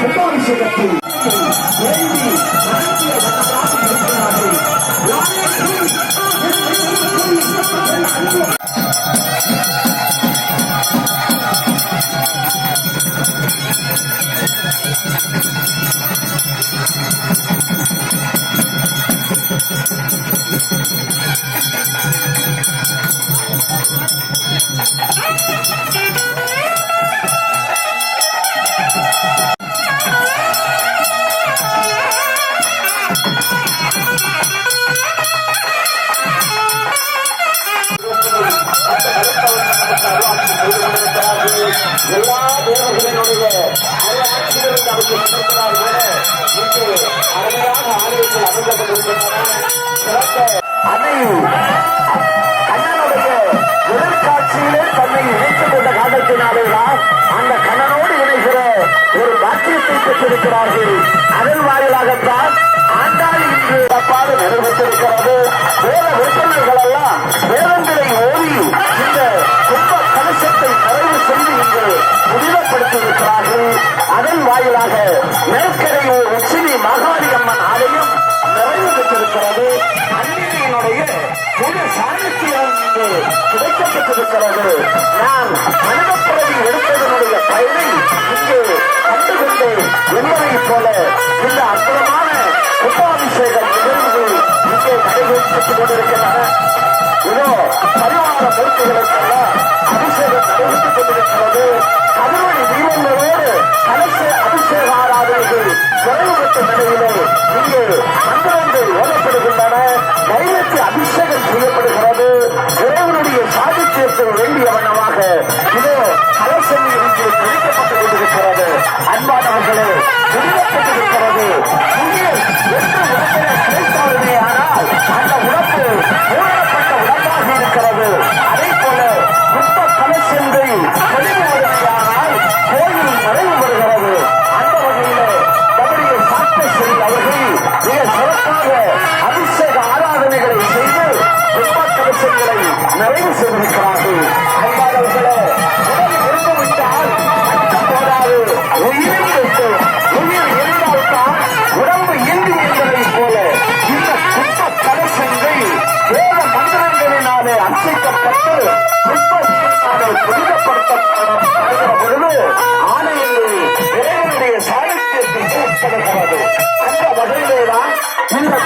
Prepare-se, Capu! அன்னை தன்னை இணைத்துக் கொண்ட காரணத்தினாலேதான் அந்த கண்ணனோடு இணைகிற ஒரு வாக்கியத்தை பெற்றிருக்கிறார்கள் அதன் வாயிலாகத்தான் ஆண்டாள் இன்று தப்பாக நிறைவேற்றிருக்கிறது வேத விற்பனர்கள் எல்லாம் வேதங்களை ஓடி இந்த கும்ப கலசத்தை நிறைவு செய்து இன்று முடிவப்படுத்தியிருக்கிறார்கள் அதன் வாயிலாக மேற்கரை உச்சினி மகாரி அம்மன் கிடைத்திருக்கிறது அன்னையினுடைய முழு சாகித்யம் கிடைக்கப்பட்டிருக்கிறது. நான் மனித எடுத்ததனுடைய பயனை Wow. Thank you.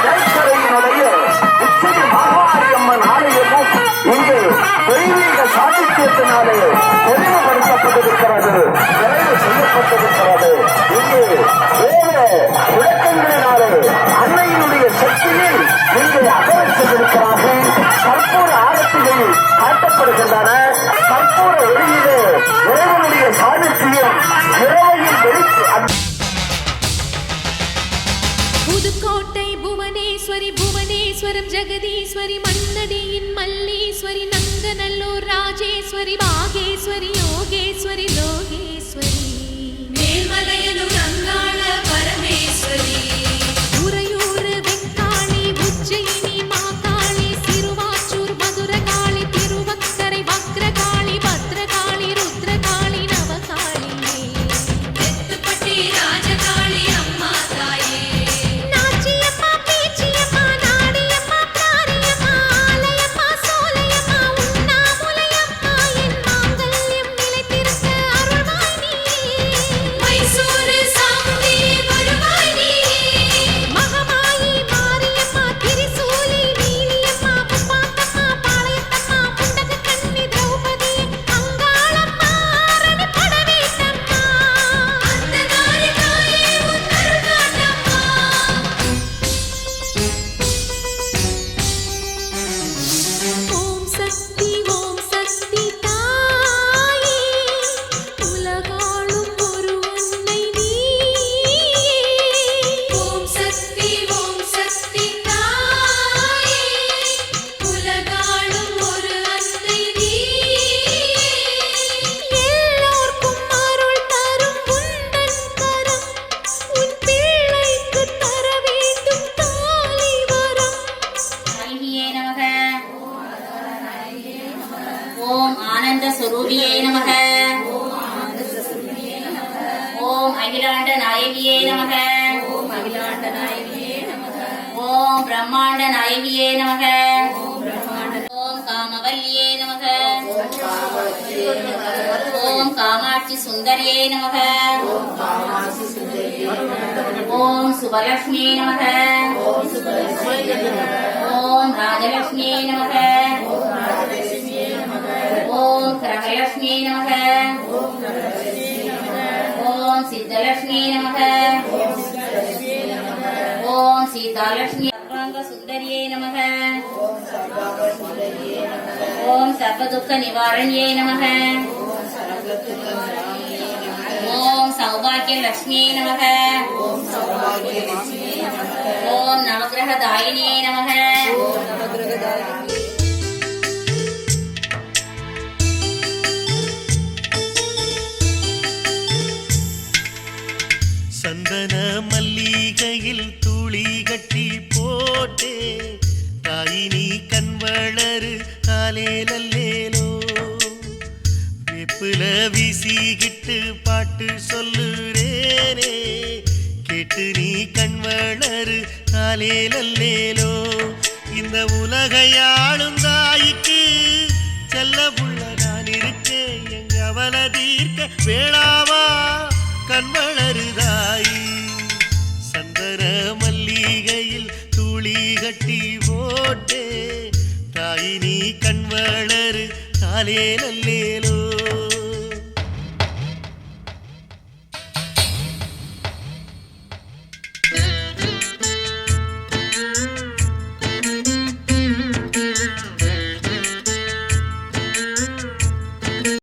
Eswari Puvaneswaram Jagadeeswari மன்னடியின் Malleswari Nanganallur Rajeswari பாகேஸ்வரியோ அகிலாண்ட நாயகியே நமக. ஓம் அகிலாண்ட நாயகியே நமக. ஓம் பிரம்மாண்ட நாயகியே நமக ஓம் காமவல்லியே நமக. ஓம் காமாட்சி சுந்தரியே நமக. ஓம் சுபலட்சுமியே நமக. ஓம் ராஜலட்சுமியே நமக. ஓம் கிரகலட்சுமியே நமக. சித்தலட்சுமி நமக. ஓம் சீதாலட்சுமி சர்வாங்க சுந்தரியே நமக. ஓம் சர்வதுக்க நிவாரணியே நமக. ஓம் சௌபாகிய லட்சுமியே நமக. ஓம் நவகிரக தாயினியே நமக. வீசிக்கிட்டு பாட்டு சொல்லுறேனே. கேட்டு நீ கண் வளரு காலேலல்லேலோ இந்த உலகையாளும் தாய்க்கு செல்ல புள்ள நான் இருக்கேன் எங்க அவல தீர்க்க வேளாவா? கண்வளருதாய் சந்தர மல்லிகையில் துளி கட்டி போட்டே. தாய் நீ கண்வளரு காலே நல்லேலோ.